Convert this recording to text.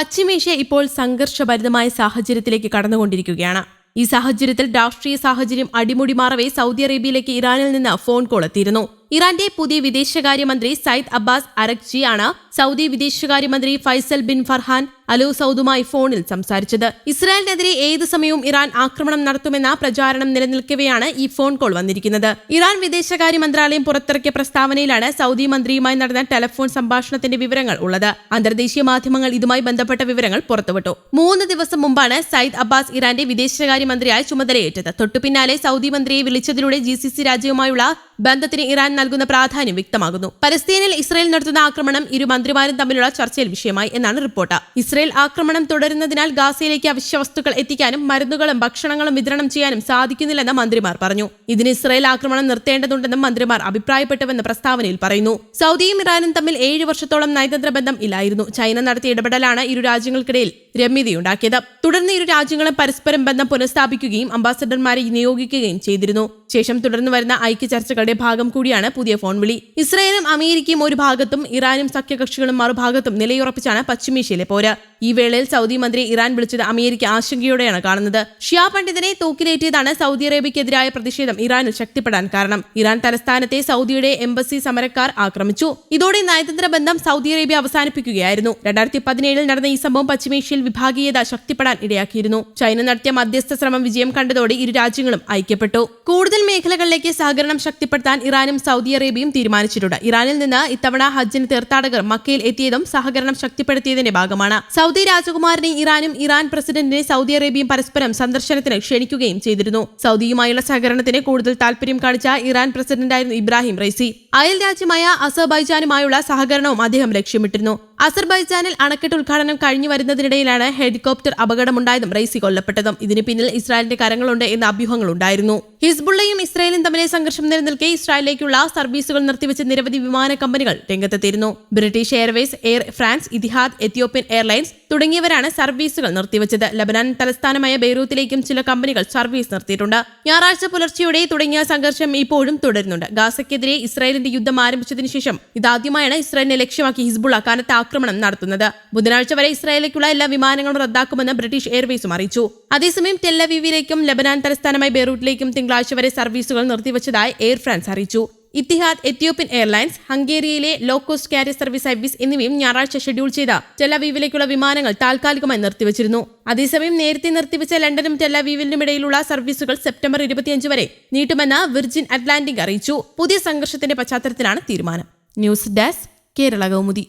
പശ്ചിമേഷ്യ ഇപ്പോൾ സംഘർഷഭരിതമായ സാഹചര്യത്തിലേക്ക് കടന്നുകൊണ്ടിരിക്കുകയാണ്. ഈ സാഹചര്യത്തിൽ രാഷ്ട്രീയ സാഹചര്യം അടിമുടി മാറവേ സൗദി അറേബ്യയിലേക്ക് ഇറാനിൽ നിന്ന് ഫോൺ കോൾ എത്തിയിരുന്നു. ഇറാന്റെ പുതിയ വിദേശകാര്യമന്ത്രി സയ്യിദ് അബ്ബാസ് അറഖ്ജിയാണ് സൗദി വിദേശകാര്യമന്ത്രി ഫൈസൽ ബിൻ ഫർഹാൻ അലു സൗദുമായി ഫോണിൽ സംസാരിച്ചത്. ഇസ്രായേലിനെതിരെ ഏത് സമയവും ഇറാൻ ആക്രമണം നടത്തുമെന്ന പ്രചാരണം നിലനിൽക്കവെയാണ് ഈ ഫോൺ കോൾ വന്നിരിക്കുന്നത്. ഇറാൻ വിദേശകാര്യ മന്ത്രാലയം പുറത്തിറക്കിയ പ്രസ്താവനയിലാണ് സൗദി മന്ത്രിയുമായി നടന്ന ടെലഫോൺ സംഭാഷണത്തിന്റെ വിവരങ്ങൾ ഉള്ളത്. അന്തർദേശീയ മാധ്യമങ്ങൾ ഇതുമായി ബന്ധപ്പെട്ട വിവരങ്ങൾ പുറത്തുവിട്ടു. മൂന്ന് ദിവസം മുമ്പാണ് സയ്യിദ് അബ്ബാസ് ഇറാന്റെ വിദേശകാര്യമന്ത്രിയായി ചുമതലയേറ്റത്. തൊട്ടുപിന്നാലെ സൗദി മന്ത്രിയെ വിളിച്ചതിലൂടെ ജി സി സി രാജ്യവുമായുള്ള ബന്ധത്തിന് ഇറാൻ നൽകുന്ന പ്രാധാന്യം വ്യക്തമാകുന്നു. പലസ്തീനിൽ ഇസ്രയേൽ നടത്തുന്ന ആക്രമണം ഇരു മന്ത്രിമാരും തമ്മിലുള്ള ചർച്ചയിൽ വിഷയമായി എന്നാണ് റിപ്പോർട്ട്. ഇസ്രയേൽ ആക്രമണം തുടരുന്നതിനാൽ ഗാസയിലേക്ക് അവശ്യ വസ്തുക്കൾ എത്തിക്കാനും മരുന്നുകളും ഭക്ഷണങ്ങളും വിതരണം ചെയ്യാനും സാധിക്കുന്നില്ലെന്ന് മന്ത്രിമാർ പറഞ്ഞു. ഇതിന് ഇസ്രയേൽ ആക്രമണം നിർത്തേണ്ടതുണ്ടെന്നും മന്ത്രിമാർ അഭിപ്രായപ്പെട്ടുവെന്ന് പ്രസ്താവനയിൽ പറയുന്നു. സൗദിയും ഇറാനും തമ്മിൽ ഏഴ് വർഷത്തോളം നയതന്ത്ര ബന്ധം ഇല്ലായിരുന്നു. ചൈന നടത്തിയ ഇടപെടലാണ് ഇരു രാജ്യങ്ങൾക്കിടയിൽ രമ്യതയുണ്ടാക്കിയത്. തുടർന്ന് ഇരു രാജ്യങ്ങളും പരസ്പരം ബന്ധം പുനഃസ്ഥാപിക്കുകയും അംബാസഡർമാരെ നിയോഗിക്കുകയും ചെയ്തിരുന്നു. ശേഷം തുടർന്ന് വരുന്ന ഐക്യ ചർച്ചകളുടെ ഭാഗം കൂടിയാണ് പുതിയ ഫോൺ വിളി. ഇസ്രായേലും അമേരിക്കയും ഒരു ഭാഗത്തും ഇറാനും സഖ്യകക്ഷികളും മറുഭാഗത്തും നിലയുറപ്പിച്ചാണ് പശ്ചിമേഷ്യയിലെ പോര്. ഈ വേളയിൽ സൗദി മന്ത്രി ഇറാൻ വിളിച്ചത് അമേരിക്ക ആശങ്കയോടെയാണ് കാണുന്നത്. ഷിയാ പണ്ഡിതനെ തൂക്കിലേറ്റിയതാണ് സൗദി അറേബ്യക്കെതിരായ പ്രതിഷേധം ഇറാനിൽ ശക്തിപ്പെടാൻ കാരണം. ഇറാൻ തലസ്ഥാനത്തെ സൗദിയുടെ എംബസി സമരക്കാർ ആക്രമിച്ചു. ഇതോടെ നയതന്ത്ര ബന്ധം സൗദി അറേബ്യ അവസാനിപ്പിക്കുകയായിരുന്നു. രണ്ടായിരത്തി പതിനേഴിൽ നടന്ന ഈ സംഭവം പശ്ചിമേഷ്യയിൽ വിഭാഗീയത ശക്തിപ്പെടാൻ ഇടയാക്കിയിരുന്നു. ചൈന നടത്തിയ മധ്യസ്ഥ ശ്രമം വിജയം കണ്ടതോടെ ഇരു രാജ്യങ്ങളും ഐക്യപ്പെട്ടു. കൂടുതൽ മേഖലകളിലേക്ക് സഹകരണം ശക്തിപ്പെടുത്താൻ ഇറാനും സൗദി അറേബ്യയും തീരുമാനിച്ചിട്ടുണ്ട്. ഇറാനിൽ നിന്ന് ഇത്തവണ ഹജ്ജിന് തീർത്ഥാടകർ മക്കയിൽ എത്തിയതും സഹകരണം ശക്തിപ്പെടുത്തിയതിന്റെ ഭാഗമാണ്. സൗദി രാജകുമാരനെ ഇറാനും ഇറാൻ പ്രസിഡന്റിനെ സൗദി അറേബ്യയും പരസ്പരം സന്ദർശനത്തിന് ക്ഷണിക്കുകയും ചെയ്തിരുന്നു. സൗദിയുമായുള്ള സഹകരണത്തിന് കൂടുതൽ താൽപര്യം കാണിച്ച ഇറാൻ പ്രസിഡന്റായിരുന്നു ഇബ്രാഹിം റൈസി അയൽ രാജ്യമായ അസർബൈജാനുമായുള്ള സഹകരണവും അദ്ദേഹം ലക്ഷ്യമിട്ടിരുന്നു. അസർബൈജാനിൽ അണക്കെട്ട് ഉദ്ഘാടനം കഴിഞ്ഞു വരുന്നതിനിടയിലാണ് ഹെലികോപ്റ്റർ അപകടമുണ്ടായതും റൈസി കൊല്ലപ്പെട്ടതും. ഇതിന് പിന്നിൽ ഇസ്രായേലിന്റെ കരങ്ങളുണ്ട് എന്ന അഭ്യൂഹങ്ങളുണ്ടായിരുന്നു. ഹിസ്ബുള്ളയും ഇസ്രായേലും തമ്മിലെ സംഘർഷം നിലനിൽക്കെ ഇസ്രായേലിലേക്കുള്ള സർവീസുകൾ നിർത്തിവെച്ച നിരവധി വിമാന കമ്പനികൾ രംഗത്തെത്തിയിരുന്നു. British Airways Air France Etihad Ethiopian Airlines തുടങ്ങിയവരാണ് സർവീസുകൾ നിർത്തിവച്ചത്. ലബനാൻ തലസ്ഥാനമായ ബെയ്റൂത്തിലേക്കും ചില കമ്പനികൾ സർവീസ് നിർത്തിയിട്ടുണ്ട്. ഞായറാഴ്ച പുലർച്ചെയോടെ തുടങ്ങിയ സംഘർഷം ഇപ്പോഴും തുടരുന്നുണ്ട്. ഗാസയ്ക്കെതിരെ ഇസ്രായേലിന്റെ യുദ്ധം ആരംഭിച്ചതിനു ശേഷം ഇതാദ്യമായാണ് ഇസ്രായേലിനെ ലക്ഷ്യമാക്കി ഹിസ്ബുൾ കനത്ത ആക്രമണം നടത്തുന്നത്. ബുധനാഴ്ച വരെ ഇസ്രായേലിലേക്കുള്ള എല്ലാ വിമാനങ്ങളും റദ്ദാക്കുമെന്ന് ബ്രിട്ടീഷ് എയർവേസും അറിയിച്ചു. അതേസമയം ടെല്ലവീവിലേക്കും ലബനാൻ തലസ്ഥാനമായ ബെയ്റൂട്ടിലേക്കും തിങ്കളാഴ്ച വരെ സർവീസുകൾ നിർത്തിവച്ചതായി എയർ ഫ്രാൻസ് അറിയിച്ചു. Etihad Ethiopian Airlines ഹംഗേറിയയിലെ low cost carrier service service എന്നിവയും ഞായറാഴ്ച ഷെഡ്യൂൾ ചെയ്ത ടെലവീവിലേക്കുള്ള വിമാനങ്ങൾ താൽക്കാലികമായി നിർത്തിവച്ചിരുന്നു. അതേസമയം നേരത്തെ നിർത്തിവച്ച ലണ്ടനും ടെലവീവിനും ഇടയിലുള്ള സർവീസുകൾ സെപ്റ്റംബർ ഇരുപത്തിയഞ്ച് വരെ നീട്ടുമെന്ന് വിർജിൻ അറ്റ്ലാന്റിക് അറിയിച്ചു. പുതിയ സംഘർഷത്തിന്റെ പശ്ചാത്തലത്തിലാണ് തീരുമാനം. News desk Kerala Kaumudi.